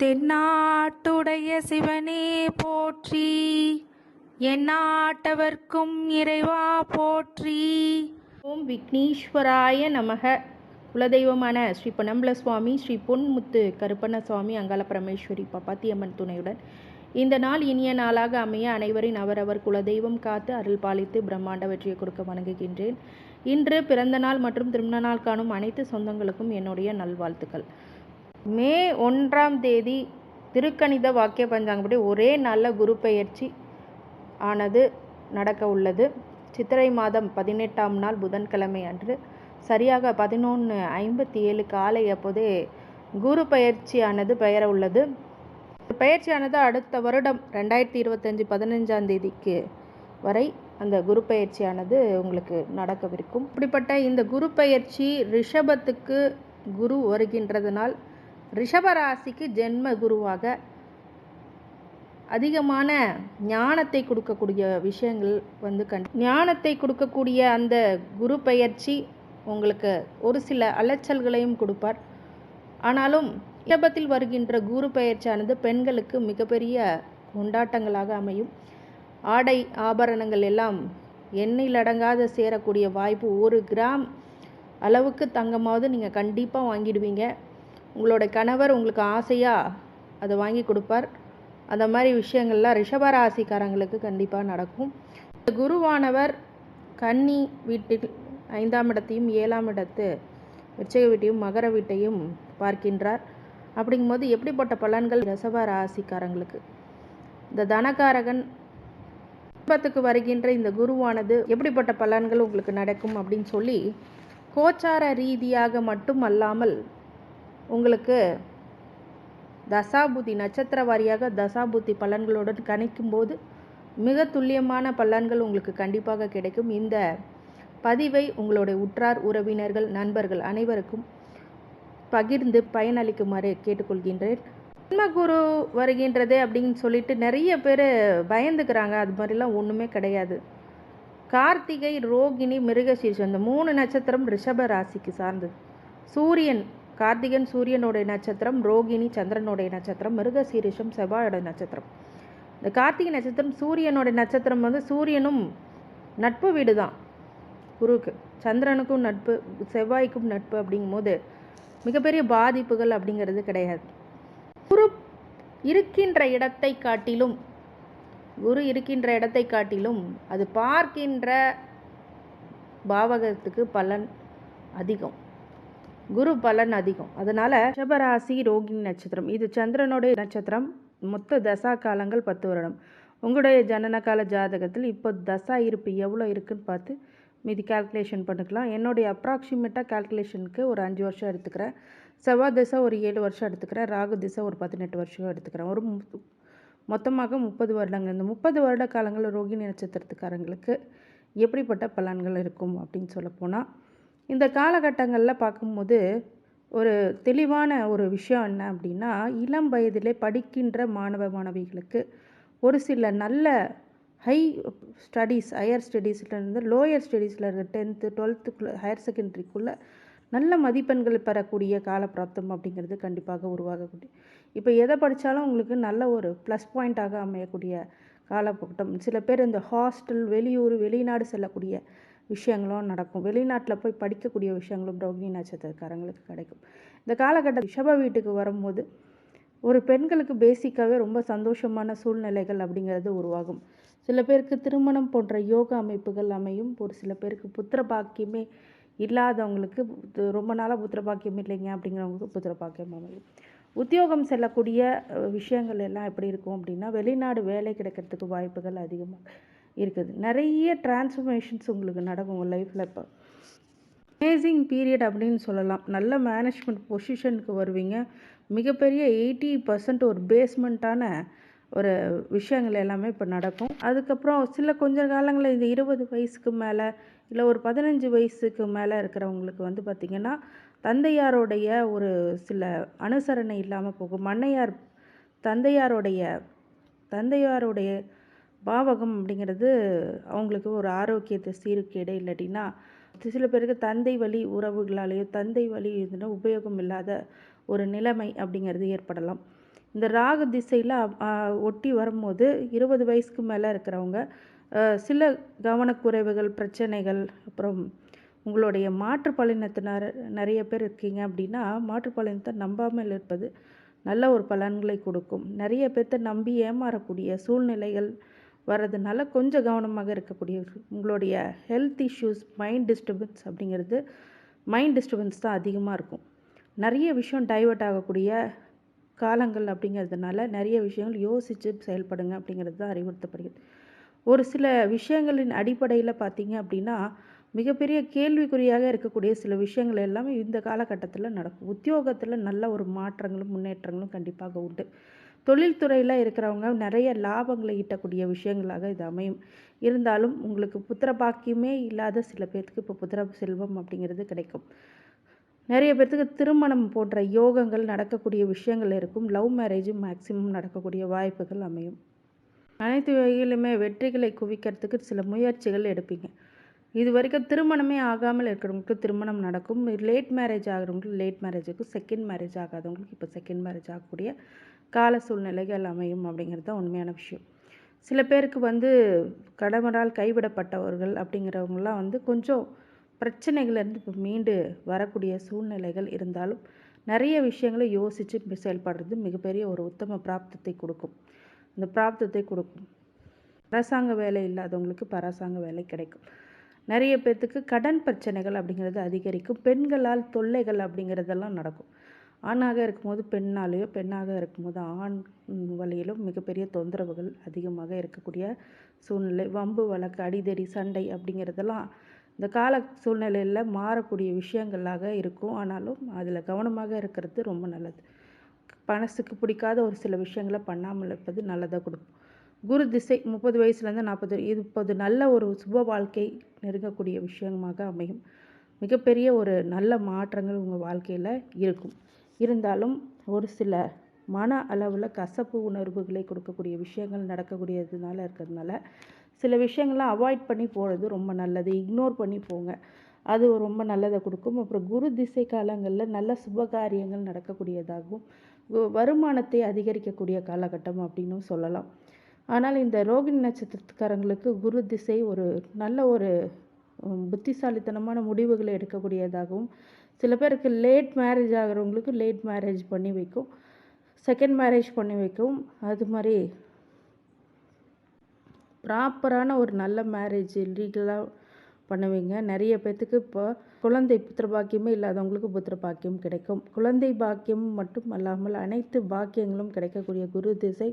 தென்னாட்டுடைய சிவனே போற்றி. எந்நாட்டவர்க்கும் இறைவா போற்றி. ஓம் விக்னேஸ்வராய நமக. குலதெய்வமான ஸ்ரீ பனம்பல சுவாமி ஸ்ரீ பொன்முத்து கருப்பண்ண சுவாமி அங்கால பரமேஸ்வரி பப்பாத்தியம்மன் துணையுடன் இந்த நாள் இனிய நாளாக அமைய அனைவரின் அவரவர் குலதெய்வம் காத்து அருள் பாலித்து பிரம்மாண்ட வெற்றியை கொடுக்க வணங்குகின்றேன். இன்று பிறந்த நாள் மற்றும் திருமண நாள் காணும் அனைத்து சொந்தங்களுக்கும் என்னுடைய நல்வாழ்த்துக்கள். மே ஒன்றாம் தேதி திருக்கணித வாக்கிய பஞ்சாங்கப்படி ஒரே நல்ல குரு பெயர்ச்சி ஆனது நடக்க உள்ளது. சித்திரை மாதம் பதினெட்டாம் நாள் புதன்கிழமை அன்று. சரியாக பதினொன்று ஐம்பத்தி ஏழு காலை அப்போதே குரு பயிற்சியானது பெயர உள்ளது. பயிற்சியானது அடுத்த வருடம் ரெண்டாயிரத்தி இருபத்தஞ்சி பதினஞ்சாம் தேதிக்கு வரை அந்த குரு பயிற்சியானது உங்களுக்கு நடக்கவிருக்கும். இப்படிப்பட்ட இந்த குரு பயிற்சி ரிஷபத்துக்கு குரு வருகின்றதுனால் ரிஷபராசிக்கு ஜென்ம குருவாக அதிகமான ஞானத்தை கொடுக்கக்கூடிய விஷயங்கள் வந்து கண் ஞானத்தை கொடுக்கக்கூடிய அந்த குரு பயிற்சி உங்களுக்கு ஒரு சில அலைச்சல்களையும் கொடுப்பார். ஆனாலும் இடபத்தில் வருகின்ற குரு பயிற்சியானது பெண்களுக்கு மிகப்பெரிய கொண்டாட்டங்களாக அமையும். ஆடை ஆபரணங்கள் எல்லாம் எண்ணில் அடங்காத சேரக்கூடிய வாய்ப்பு ஒரு கிராம் அளவுக்கு தங்கமாவது நீங்கள் கண்டிப்பாக வாங்கிடுவீங்க. உங்களோட கணவர் உங்களுக்கு ஆசையாக அதை வாங்கி கொடுப்பார்? அந்த மாதிரி விஷயங்கள்லாம் ரிஷபராசிக்காரங்களுக்கு கண்டிப்பாக நடக்கும். இந்த குருவானவர் கன்னி வீட்டில் ஐந்தாம் இடத்தையும் ஏழாம் இடத்து விச்சக வீட்டையும் மகர வீட்டையும் பார்க்கின்றார். அப்படிங்கும்போது எப்படிப்பட்ட பலன்கள் ரிஷப ராசிக்காரங்களுக்கு இந்த தனகாரகன் குடும்பத்துக்கு வருகின்ற இந்த குருவானது எப்படிப்பட்ட பலன்கள் உங்களுக்கு நடக்கும் அப்படின்னு சொல்லி கோச்சார ரீதியாக மட்டும் அல்லாமல் உங்களுக்கு தசாபுத்தி நட்சத்திர வாரியாக தசாபுத்தி பலன்களுடன் கணிக்கும்போது மிக துல்லியமான பலன்கள் உங்களுக்கு கண்டிப்பாக கிடைக்கும். இந்த பதிவை உங்களுடைய உற்றார் உறவினர்கள் நண்பர்கள் அனைவருக்கும் பகிர்ந்து பயனளிக்குமாறு கேட்டுக்கொள்கின்றேன். ஜென்மகுரு வருகின்றது அப்படின்னு சொல்லிட்டு நிறைய பேர் பயந்துக்கிறாங்க. அது மாதிரிலாம் ஒன்றுமே கிடையாது. கார்த்திகை ரோகிணி மிருகசீர்ஷம் இந்த மூணு நட்சத்திரம் ரிஷப ராசிக்கு சார்ந்தது. சூரியன் கார்த்திகன் சூரியனுடைய நட்சத்திரம் ரோகிணி சந்திரனுடைய நட்சத்திரம் மிருகசீரிஷம் செவ்வாயோட நட்சத்திரம். இந்த கார்த்திகை நட்சத்திரம் சூரியனுடைய நட்சத்திரம் வந்து சூரியனும் நட்பு வீடு தான் குருவுக்கு சந்திரனுக்கும் நட்பு செவ்வாய்க்கும் நட்பு அப்படிங்கும்போது மிகப்பெரிய பாதிப்புகள் அப்படிங்கிறது கிடையாது. குரு இருக்கின்ற இடத்தை காட்டிலும் குரு இருக்கின்ற இடத்தை காட்டிலும் அது பார்க்கின்ற பாவகத்துக்கு பலன் அதிகம். குரு பலன் அதிகம். அதனால் ரிஷபராசி ரோகிணி நட்சத்திரம். இது சந்திரனுடைய நட்சத்திரம். மொத்த தசா காலங்கள் பத்து வருடம். உங்களுடைய ஜனனகால ஜாதகத்தில் இப்போ தசா இருப்பு எவ்வளோ இருக்குன்னு பார்த்து மீதி கால்குலேஷன் பண்ணிக்கலாம். என்னுடைய அப்ராக்சிமேட்டாக கால்குலேஷனுக்கு ஒரு அஞ்சு வருஷம் எடுத்துக்கிறேன். செவ்வாய் திசை ஒரு ஏழு வருஷம் எடுத்துக்கிறேன். ராகு திசை ஒரு பதினெட்டு வருஷம் எடுத்துக்கிறேன். ஒரு மொத்தமாக முப்பது வருடங்கள். இந்த முப்பது வருட காலங்களில் ரோகிணி நட்சத்திரத்துக்காரங்களுக்கு எப்படிப்பட்ட பலன்கள் இருக்கும் அப்படின்னு சொல்ல போனால் இந்த காலகட்டங்களில் பார்க்கும்போது ஒரு தெளிவான ஒரு விஷயம் என்ன அப்படின்னா இளம் வயதிலே படிக்கின்ற மாணவ மாணவிகளுக்கு ஒரு சில நல்ல ஹை ஸ்டடீஸ் ஹையர் ஸ்டடீஸ்லேருந்து லோயர் ஸ்டடீஸில் இருக்க டென்த்து டுவெல்த்துக்குள்ளே ஹையர் செகண்டரிக்குள்ளே நல்ல மதிப்பெண்கள் பெறக்கூடிய காலப்பிராப்தம் அப்படிங்கிறது கண்டிப்பாக உருவாகக்கூடிய இப்போ எதை படித்தாலும் உங்களுக்கு நல்ல ஒரு ப்ளஸ் பாயிண்ட்டாக அமையக்கூடிய காலப்பட்டம் சில பேர் இந்த ஹாஸ்டல் வெளியூர் வெளிநாடு செல்லக்கூடிய விஷயங்களும் நடக்கும். வெளிநாட்டில் போய் படிக்கக்கூடிய விஷயங்களும் ரோகிணி நட்சத்திரக்காரங்களுக்கு கிடைக்கும். இந்த காலகட்டம் ரிஷப வீட்டுக்கு வரும்போது ஒரு பெண்களுக்கு பேசிக்காகவே ரொம்ப சந்தோஷமான சூழ்நிலைகள் அப்படிங்கிறது உருவாகும். சில பேருக்கு திருமணம் போன்ற யோக அமைப்புகள் அமையும். ஒரு சில பேருக்கு புத்திர பாக்கியமே இல்லாதவங்களுக்கு ரொம்ப நாளாக புத்திர பாக்கியம் இல்லைங்க அப்படிங்கிறவங்களுக்கு புத்திர பாக்கியம் அமையும். உத்தியோகம் செல்லக்கூடிய விஷயங்கள் எல்லாம் எப்படி இருக்கும் அப்படின்னா வெளிநாடு வேலை கிடைக்கிறதுக்கு வாய்ப்புகள் அதிகமாக இருக்குது. நிறைய டிரான்ஸ்ஃபர்மேஷன்ஸ் உங்களுக்கு நடக்கும் உங்கள் லைஃப்பில் இப்போ. அமேசிங் பீரியட் அப்படின்னு சொல்லலாம். நல்ல மேனேஜ்மெண்ட் பொசிஷனுக்கு வருவீங்க. மிகப்பெரிய எயிட்டி பர்சன்ட் ஒரு பேஸ்மெண்ட்டான ஒரு விஷயங்கள் எல்லாமே இப்போ நடக்கும். அதுக்கப்புறம் சில கொஞ்ச காலங்களில் இந்த இருபது வயசுக்கு மேலே இல்லை ஒரு பதினஞ்சு வயசுக்கு மேலே இருக்கிறவங்களுக்கு வந்து பார்த்திங்கன்னா தந்தையாருடைய ஒரு சில அனுசரணை இல்லாமல் போகும். மன்னையார் தந்தையாருடைய தந்தையாருடைய பாவகம் அப்படிங்கிறது அவங்களுக்கு ஒரு ஆரோக்கியத்தை சீர்கேடு இல்லாட்டினா சில பேருக்கு தந்தை வழி உறவுகளாலேயோ தந்தை வழி இதுனா உபயோகம் இல்லாத ஒரு நிலைமை அப்படிங்கிறது ஏற்படலாம். இந்த ராகு திசையில் ஒட்டி வரும்போது இருபது வயசுக்கு மேலே இருக்கிறவங்க சில கவனக்குறைவுகள் பிரச்சனைகள் அப்புறம் உங்களுடைய மாற்றுப்பாலினத்தினர் நிறைய பேர் இருக்கீங்க அப்படின்னா மாற்றுப்பாலினத்தை நம்பாமல் இருப்பது நல்ல ஒரு பலன்களை கொடுக்கும். நிறைய பேர்த்த நம்பி ஏமாறக்கூடிய சூழ்நிலைகள் வர்றதுனால கொஞ்சம் கவனமாக இருக்கக்கூடிய உங்களுடைய ஹெல்த் இஷ்யூஸ் மைண்ட் டிஸ்டர்பன்ஸ் அப்படிங்கிறது மைண்ட் டிஸ்டர்பன்ஸ் தான் அதிகமாக இருக்கும். நிறைய விஷயம் டைவர்ட் ஆகக்கூடிய காலங்கள் அப்படிங்கிறதுனால நிறைய விஷயங்கள் யோசித்து செயல்படுங்க அப்படிங்கிறது தான் அறிவுறுத்தப்படுகிறது. ஒரு சில விஷயங்களின் அடிப்படையில் பார்த்தீங்க அப்படின்னா மிகப்பெரிய கேள்விக்குறியாக இருக்கக்கூடிய சில விஷயங்கள் எல்லாமே இந்த காலகட்டத்தில் நடக்கும். உத்தியோகத்தில் நல்ல ஒரு மாற்றங்களும் முன்னேற்றங்களும் கண்டிப்பாக உண்டு. தொழில்துறையில் இருக்கிறவங்க நிறைய லாபங்களை ஈட்டக்கூடிய விஷயங்களாக இது அமையும். இருந்தாலும் உங்களுக்கு புத்திர பாக்கியமே இல்லாத சில பேர்த்துக்கு இப்போ புத்திர செல்வம் அப்படிங்கிறது கிடைக்கும். நிறைய பேர்த்துக்கு திருமணம் போன்ற யோகங்கள் நடக்கக்கூடிய விஷயங்கள் இருக்கும். லவ் மேரேஜும் மேக்ஸிமம் நடக்கக்கூடிய வாய்ப்புகள் அமையும். அனைத்து வகையிலுமே வெற்றிகளை குவிக்கிறதுக்கு சில முயற்சிகள் எடுப்பீங்க. இது வரைக்கும் திருமணமே ஆகாமல் இருக்கிறவங்களுக்கு திருமணம் நடக்கும். லேட் மேரேஜ் ஆகிறவங்களுக்கு லேட் மேரேஜுக்கும் செகண்ட் மேரேஜ் ஆகாதவங்களுக்கு இப்போ செகண்ட் மேரேஜ் ஆகக்கூடிய கால சூழ்நிலைகள் அமையும் அப்படிங்கிறது தான் உண்மையான விஷயம். சில பேருக்கு வந்து கடவுளால் கைவிடப்பட்டவர்கள் அப்படிங்கிறவங்களாம் வந்து கொஞ்சம் பிரச்சனைகள்லேருந்து இப்போ மீண்டு வரக்கூடிய சூழ்நிலைகள் இருந்தாலும் நிறைய விஷயங்களை யோசித்து செயல்படுறது மிகப்பெரிய ஒரு உத்தம பிராப்தத்தை கொடுக்கும். இந்த பிராப்தத்தை கொடுக்கும். அரசாங்க வேலை இல்லாதவங்களுக்கு இப்போ அரசாங்க வேலை கிடைக்கும். நிறைய பேர்த்துக்கு கடன் பிரச்சனைகள் அப்படிங்கிறது அதிகரிக்கும். பெண்களால் தொல்லைகள் அப்படிங்கிறதெல்லாம் நடக்கும். ஆணாக இருக்கும்போது பெண்ணாலேயோ பெண்ணாக இருக்கும்போது ஆண் வழியிலும் மிகப்பெரிய தொந்தரவுகள் அதிகமாக இருக்கக்கூடிய சூழ்நிலை. வம்பு வழக்கு அடிதடி சண்டை அப்படிங்கிறதெல்லாம் இந்த கால சூழ்நிலையில் மாறக்கூடிய விஷயங்களாக இருக்கும். ஆனாலும் அதில் கவனமாக இருக்கிறது ரொம்ப நல்லது. மனசுக்கு பிடிக்காத ஒரு சில விஷயங்களை பண்ணாமல் இருப்பது நல்லதாக கொடுக்கும். குரு திசை முப்பது வயசுலேருந்து நாற்பது இது இப்போது நல்ல ஒரு சுப வாழ்க்கை நெருங்கக்கூடிய விஷயமாக அமையும். மிகப்பெரிய ஒரு நல்ல மாற்றங்கள் உங்கள் வாழ்க்கையில் இருக்கும். இருந்தாலும் ஒரு சில மன அளவில் கசப்பு உணர்வுகளை கொடுக்கக்கூடிய விஷயங்கள் நடக்கக்கூடியதுனால இருக்கிறதுனால சில விஷயங்கள்லாம் அவாய்ட் பண்ணி போகிறது ரொம்ப நல்லது. இக்னோர் பண்ணி போங்க. அது ரொம்ப நல்லதை கொடுக்கும். அப்புறம் குரு திசை காலங்களில் நல்ல சுப காரியங்கள் நடக்கக்கூடியதாகவும் வருமானத்தை அதிகரிக்கக்கூடிய காலகட்டம் அப்படின்னும் சொல்லலாம். ஆனால் இந்த ரோகிணி நட்சத்திரத்துக்காரங்களுக்கு குரு திசை ஒரு நல்ல ஒரு புத்திசாலித்தனமான முடிவுகளை எடுக்கக்கூடியதாகவும் சில பேருக்கு லேட் மேரேஜ் ஆகிறவங்களுக்கு லேட் மேரேஜ் பண்ணி வைக்கும் செகண்ட் மேரேஜ் பண்ணி வைக்கும். அது மாதிரி ப்ராப்பரான ஒரு நல்ல மேரேஜ் லீகலாக பண்ணுவீங்க. நிறைய பேர்த்துக்கு இப்போ குழந்தை புத்திர பாக்கியமே இல்லாதவங்களுக்கு புத்திர பாக்கியம் கிடைக்கும். குழந்தை பாக்கியம் மட்டும் அல்லாமல் அனைத்து பாக்கியங்களும் கிடைக்கக்கூடிய குரு திசை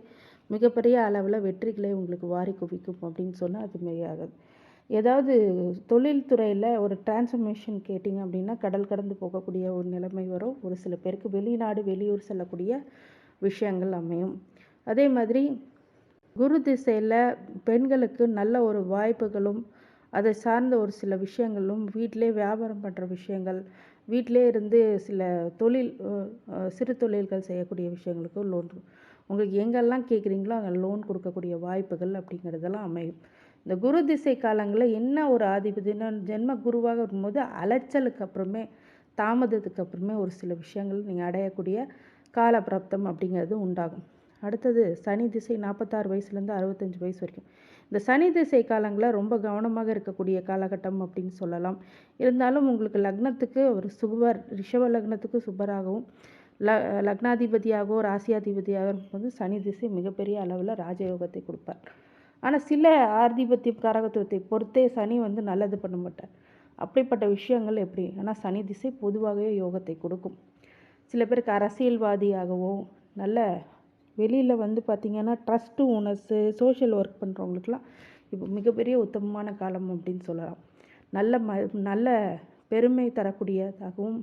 மிகப்பெரிய அளவில் வெற்றிகளை உங்களுக்கு வாரி குவிக்கும் அப்படின்னு சொன்னால் அது மிகையாகாது ஏதாவது தொழில்துறையில் ஒரு டிரான்ஸ்ஃபர்மேஷன் கேட்டிங்க அப்படின்னா கடல் கடந்து போகக்கூடிய ஒரு நிலைமை வரும். ஒரு சில பேருக்கு வெளிநாடு வெளியூர் செல்லக்கூடிய விஷயங்கள் அமையும். அதே மாதிரி குரு திசையில் பெண்களுக்கு நல்ல ஒரு வாய்ப்புகளும் அதை சார்ந்த ஒரு சில விஷயங்களும் வீட்டிலே வியாபாரம் பண்ணுற விஷயங்கள் வீட்டிலே இருந்து சில தொழில் சிறு தொழில்கள் செய்யக்கூடிய விஷயங்களுக்கு லோன் உங்களுக்கு எங்கெல்லாம் கேட்குறீங்களோ அங்கே லோன் கொடுக்கக்கூடிய வாய்ப்புகள் அப்படிங்கிறதெல்லாம் அமையும். இந்த குரு திசை காலங்களில் என்ன ஒரு ஆதிபதினா ஜென்ம குருவாக இருக்கும்போது அலைச்சலுக்கு அப்புறமே தாமதத்துக்கு அப்புறமே ஒரு சில விஷயங்கள் நீங்கள் அடையக்கூடிய காலப்பிராப்தம் அப்படிங்கிறது உண்டாகும். அடுத்தது சனி திசை நாற்பத்தாறு வயசுலேருந்து அறுபத்தஞ்சு வயசு வரைக்கும். இந்த சனி திசை காலங்களில் ரொம்ப கவனமாக இருக்கக்கூடிய காலகட்டம் அப்படின்னு சொல்லலாம். இருந்தாலும் உங்களுக்கு லக்னத்துக்கு ஒரு சுபர் ரிஷப லக்னத்துக்கு சுபராகவும் ல லக்னாதிபதியாகவோ ராசியாதிபதியாக இருக்கும்போது சனி திசை மிகப்பெரிய அளவில் ராஜயோகத்தை கொடுப்பார். ஆனால் சில ஆதிபத்திய காரகத்துவத்தை பொறுத்தே சனி வந்து நல்லது பண்ண மாட்டார். அப்படிப்பட்ட விஷயங்கள் எப்படி? ஆனால் சனி திசை பொதுவாகவே யோகத்தை கொடுக்கும். சில பேருக்கு அரசியல்வாதியாகவோ நல்ல வெளியில் வந்து பார்த்திங்கன்னா ட்ரஸ்ட்டு ஓனர்ஸு சோஷியல் ஒர்க் பண்ணுறவங்களுக்குலாம் இப்போ மிகப்பெரிய உத்தமமான காலம் அப்படின்னு சொல்லலாம். நல்ல ம நல்ல பெருமை தரக்கூடியதாகவும்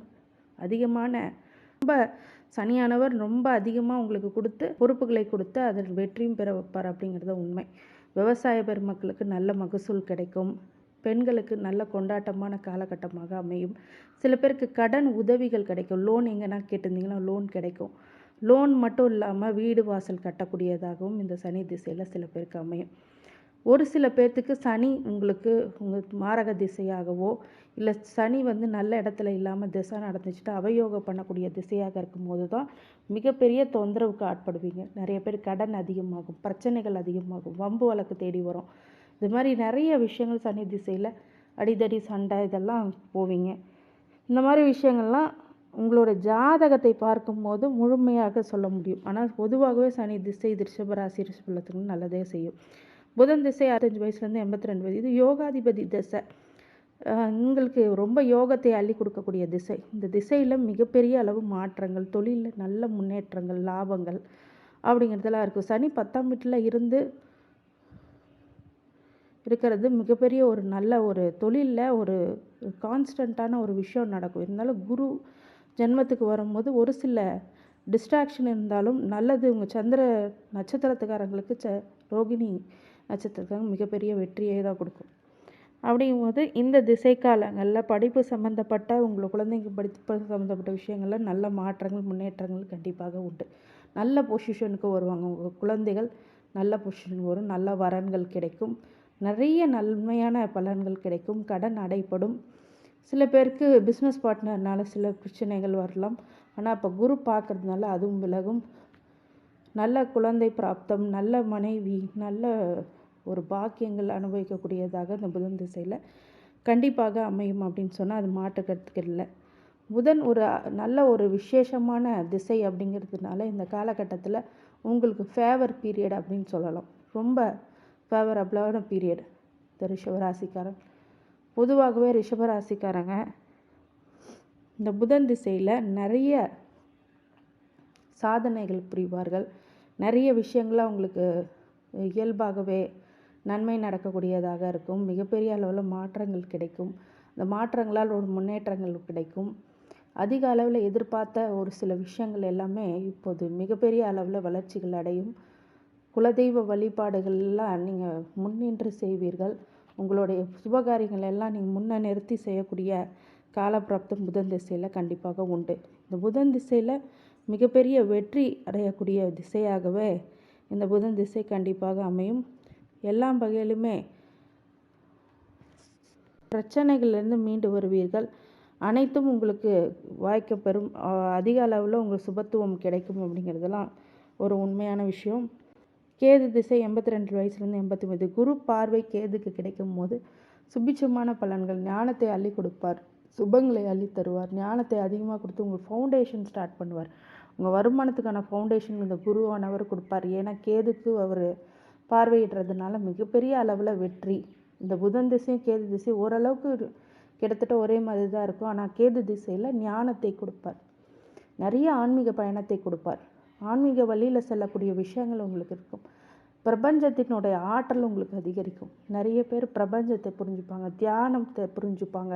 அதிகமான ரொம்ப சனியானவர் ரொம்ப அதிகமாக உங்களுக்கு கொடுத்து பொறுப்புகளை கொடுத்து அதில் வெற்றியும் பெற வைப்பார் அப்படிங்கிறது உண்மை. விவசாய பெருமக்களுக்கு நல்ல மகசூல் கிடைக்கும். பெண்களுக்கு நல்ல கொண்டாட்டமான காலகட்டமாக அமையும். சில பேருக்கு கடன் உதவிகள் கிடைக்கும். லோன் எங்கன்னா கேட்டிருந்தீங்கன்னா லோன் கிடைக்கும். லோன் மட்டும் இல்லாமல் வீடு வாசல் கட்டக்கூடியதாகவும் இந்த சனி திசையில் சில பேருக்கு அமையும். ஒரு சில பேர்த்துக்கு சனி உங்களுக்கு உங்களுக்கு மாரக திசையாகவோ இல்லை சனி வந்து நல்ல இடத்துல இல்லாமல் திசை நடந்துச்சுட்டு அவயோகம் பண்ணக்கூடிய திசையாக இருக்கும்போது தான் மிகப்பெரிய தொந்தரவுக்கு ஆட்படுவீங்க. நிறைய பேர் கடன் அதிகமாகும் பிரச்சனைகள் அதிகமாகும் வம்பு வழக்கு தேடி வரும். இது மாதிரி நிறைய விஷயங்கள் சனி திசையில் அடிதடி சண்டை இதெல்லாம் போவீங்க. இந்த மாதிரி விஷயங்கள்லாம் உங்களோட ஜாதகத்தை பார்க்கும்போது முழுமையாக சொல்ல முடியும். ஆனால் பொதுவாகவே சனி திசை ரிஷபராசி ரிஷபலத்துக்கு நல்லதே செய்யும். புதன் திசை அறுபத்தஞ்சு வயசுலேருந்து எண்பத்தி ரெண்டு வயது. இது யோகாதிபதி திசை. உங்களுக்கு ரொம்ப யோகத்தை அள்ளி கொடுக்கக்கூடிய திசை. இந்த திசையில் மிகப்பெரிய அளவு மாற்றங்கள் தொழிலில் நல்ல முன்னேற்றங்கள் லாபங்கள் அப்படிங்கிறதெல்லாம் இருக்கும். சனி பத்தாம் வீட்டில் இருந்து இருக்கிறது மிகப்பெரிய ஒரு நல்ல ஒரு தொழிலில் ஒரு கான்ஸ்டண்ட்டான ஒரு விஷயம் நடக்கும். இருந்தாலும் குரு ஜென்மத்துக்கு வரும்போது ஒரு சில டிஸ்ட்ராக்ஷன் இருந்தாலும் நல்லது. உங்கள் சந்திர நட்சத்திரத்துக்காரங்களுக்கு ச ரோகிணி நட்சத்திரத்துக்காரங்க மிகப்பெரிய வெற்றியை தான் கொடுக்கும். அப்படிங்கும்போது இந்த திசை காலங்களில் படிப்பு சம்மந்தப்பட்ட உங்கள் குழந்தைங்க படிப்பு சம்மந்தப்பட்ட விஷயங்களில் நல்ல மாற்றங்கள் முன்னேற்றங்கள் கண்டிப்பாக உண்டு. நல்ல பொசிஷனுக்கு வருவாங்க. உங்கள் குழந்தைகள் நல்ல பொசிஷனுக்கு வரும். நல்ல வரன்கள் கிடைக்கும். நிறைய நன்மையான பலன்கள் கிடைக்கும். கடன் அடைப்படும். சில பேருக்கு பிஸ்னஸ் பார்ட்னர்னால சில பிரச்சனைகள் வரலாம். ஆனால் இப்போ குரு பார்க்குறதுனால அதுவும் விலகும். நல்ல குழந்தை பிராப்தம் நல்ல மனைவி நல்ல ஒரு பாக்கியங்கள் அனுபவிக்கக்கூடியதாக இந்த புதன் திசையில் கண்டிப்பாக அமையும் அப்படின்னு சொன்னால் அது மாற்றுக்கிறதுக்கு இல்லை. புதன் ஒரு நல்ல ஒரு விசேஷமான திசை அப்படிங்கிறதுனால இந்த காலகட்டத்தில் உங்களுக்கு ஃபேவர் பீரியட் அப்படின்னு சொல்லலாம். ரொம்ப ஃபேவரபிளான பீரியட் இந்த ரிஷபராசிக்காரன். பொதுவாகவே ரிஷபராசிக்காரங்க இந்த புதன் திசையில் நிறைய சாதனைகள் புரிவார்கள். நிறைய விஷயங்கள் அவங்களுக்கு இயல்பாகவே நன்மை நடக்கக்கூடியதாக இருக்கும். மிகப்பெரிய அளவில் மாற்றங்கள் கிடைக்கும். அந்த மாற்றங்களால் ஒரு முன்னேற்றங்கள் கிடைக்கும். அதிக அளவில் எதிர்பார்த்த ஒரு சில விஷயங்கள் எல்லாமே இப்போது மிகப்பெரிய அளவில் வளர்ச்சிகள் அடையும். குலதெய்வ வழிபாடுகள் எல்லாம் நீங்கள் முன்னின்று செய்வீர்கள். உங்களுடைய சுபகாரியங்கள் எல்லாம் நீங்கள் முன்ன நிறுத்தி செய்யக்கூடிய காலப்பிராப்தம் புதன் திசையில் கண்டிப்பாக உண்டு. இந்த புதன் திசையில் மிகப்பெரிய வெற்றி அடையக்கூடிய திசையாகவே இந்த புதன் திசை கண்டிப்பாக அமையும். எல்லா வகையிலுமே பிரச்சனைகள்லேருந்து மீண்டு வருவீர்கள். அனைத்தும் உங்களுக்கு வாய்க்க பெறும். அதிக அளவில் உங்களுக்கு சுபத்துவம் கிடைக்கும் அப்படிங்கிறதெல்லாம் ஒரு உண்மையான விஷயம். கேது திசை எண்பத்தி ரெண்டு வயசுலேருந்து எண்பத்தி ஒன்பது குரு பார்வை கேதுக்கு கிடைக்கும் போது சுபிட்சமான பலன்கள். ஞானத்தை அள்ளி கொடுப்பார். சுபங்களை அள்ளி தருவார். ஞானத்தை அதிகமாக கொடுத்து உங்கள் ஃபவுண்டேஷன் ஸ்டார்ட் பண்ணுவார். உங்கள் வருமானத்துக்கான ஃபவுண்டேஷன் இந்த குருவானவர் கொடுப்பார். ஏன்னா கேதுக்கு அவர் பார்வையிடுறதுனால மிகப்பெரிய அளவில் வெற்றி. இந்த புதன் திசையும் கேது திசையும் ஓரளவுக்கு கிட்டத்தட்ட ஒரே மாதிரி தான் இருக்கும். ஆனால் கேது திசையில் ஞானத்தை கொடுப்பார். நிறைய ஆன்மீக பயணத்தை கொடுப்பார். ஆன்மீக வழியில் செல்லக்கூடிய விஷயங்கள் உங்களுக்கு இருக்கும். பிரபஞ்சத்தினுடைய ஆற்றல் உங்களுக்கு அதிகரிக்கும். நிறைய பேர் பிரபஞ்சத்தை புரிஞ்சுப்பாங்க தியானத்தை புரிஞ்சுப்பாங்க.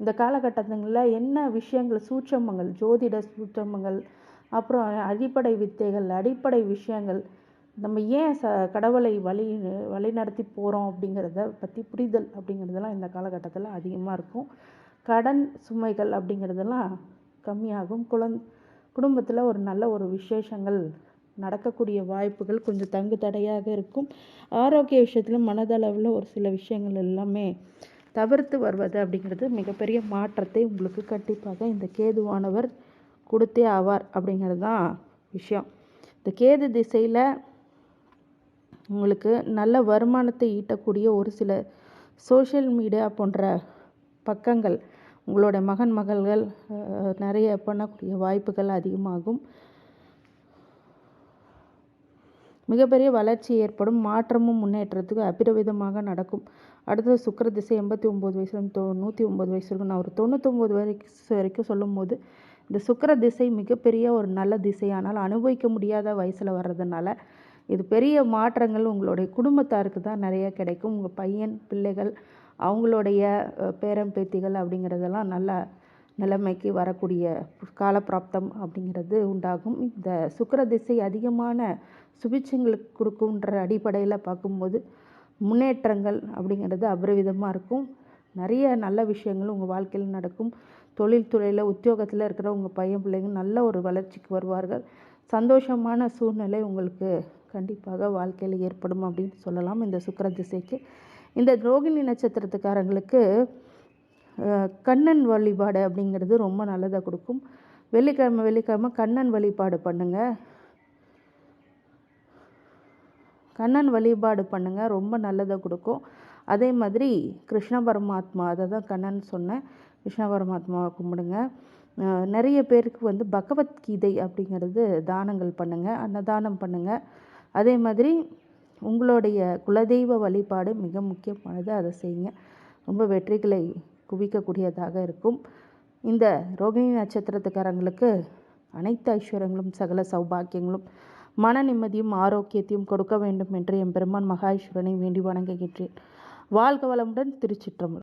இந்த காலகட்டங்களில் என்ன விஷயங்கள் சூட்சமங்கள் ஜோதிட சூட்சமங்கள் அப்புறம் அடிப்படை வித்தைகள் அடிப்படை விஷயங்கள் நம்ம ஏன் ச கடவுளை வழி வழி நடத்தி போகிறோம் அப்படிங்கிறத பற்றி புரிதல் அப்படிங்கிறதெல்லாம் இந்த காலகட்டத்தில் அதிகமாக இருக்கும். கடன் சுமைகள் அப்படிங்கிறதெல்லாம் கம்மியாகும். குழந் குடும்பத்தில் ஒரு நல்ல ஒரு விசேஷங்கள் நடக்கக்கூடிய வாய்ப்புகள் கொஞ்சம் தங்கு தடையாக இருக்கும். ஆரோக்கிய விஷயத்தில் மனதளவில் ஒரு சில விஷயங்கள் எல்லாமே தவிர்த்து வருவது அப்படிங்கிறது மிகப்பெரிய மாற்றத்தை உங்களுக்கு கண்டிப்பாக இந்த கேதுவானவர் கொடுத்தே ஆவார் அப்படிங்கிறது தான் விஷயம். இந்த கேது திசையில் உங்களுக்கு நல்ல வருமானத்தை ஈட்டக்கூடிய ஒரு சில சோஷியல் மீடியா போன்ற பக்கங்கள் உங்களோட மகன் மகள்கள் நிறைய பண்ணக்கூடிய வாய்ப்புகள் அதிகமாகும். மிகப்பெரிய வளர்ச்சி ஏற்படும். மாற்றமும் முன்னேற்றத்துக்கு அபிரவிதமாக நடக்கும். அடுத்தது சுக்கர திசை எண்பத்தி ஒம்பது வயசுல தொ நூற்றி ஒம்பது வயசு இருக்கும் நான் ஒரு தொண்ணூத்தொம்பது வயசு வரைக்கும் சொல்லும்போது இந்த சுக்கர திசை மிகப்பெரிய ஒரு நல்ல திசையானால் அனுபவிக்க முடியாத வயசில் வர்றதுனால இது பெரிய மாற்றங்கள் உங்களுடைய குடும்பத்தாருக்கு தான் நிறைய கிடைக்கும். உங்கள் பையன் பிள்ளைகள் அவங்களுடைய பேரம் பேத்திகள் அப்படிங்கிறதெல்லாம் நல்ல நிலைமைக்கு வரக்கூடிய காலப்பிராப்தம் அப்படிங்கிறது உண்டாகும். இந்த சுக்கிர திசை அதிகமான சுபிட்சங்களுக்கு கொடுக்குன்ற அடிப்படையில் பார்க்கும்போது முன்னேற்றங்கள் அப்படிங்கிறது அபரிவிதமாக இருக்கும். நிறைய நல்ல விஷயங்கள் உங்கள் வாழ்க்கையில் நடக்கும். தொழில்துறையில் உத்தியோகத்தில் இருக்கிற உங்கள் பையன் பிள்ளைங்க நல்ல ஒரு வளர்ச்சிக்கு வருவார்கள். சந்தோஷமான சூழ்நிலை உங்களுக்கு கண்டிப்பாக வாழ்க்கையில் ஏற்படும் அப்படின்னு சொல்லலாம். இந்த சுக்கிர திசைக்கு. இந்த ரோகிணி நட்சத்திரத்துக்காரங்களுக்கு கண்ணன் வழிபாடு அப்படிங்கிறது ரொம்ப நல்லதை கொடுக்கும். வெள்ளிக்கிழமை வெள்ளிக்கிழமை கண்ணன் வழிபாடு பண்ணுங்கள் கண்ணன் வழிபாடு பண்ணுங்கள் ரொம்ப நல்லதை கொடுக்கும். அதே மாதிரி கிருஷ்ண பரமாத்மா அதை தான் கண்ணன் சொன்னேன். கிருஷ்ண பரமாத்மாவை கும்பிடுங்க. நிறைய பேருக்கு வந்து பகவத்கீதை அப்படிங்கிறது தானங்கள் பண்ணுங்கள் அன்னதானம் பண்ணுங்கள் அதே மாதிரி உங்களுடைய குலதெய்வ வழிபாடு மிக முக்கியமானது. அதை செய்யுங்க. ரொம்ப வெற்றிகளை குவிக்கக்கூடியதாக இருக்கும். இந்த ரோகிணி நட்சத்திரத்துக்காரங்களுக்கு அனைத்து ஐஸ்வர்யங்களும் சகல சௌபாக்கியங்களும் மன நிம்மதியும் ஆரோக்கியத்தையும் கொடுக்க வேண்டும் என்று எம்பெருமான் மகாஈஸ்வரனை வேண்டி வணங்குகின்றேன். வாழ்க வளமுடன் திருச்சிற்றம்பலம்.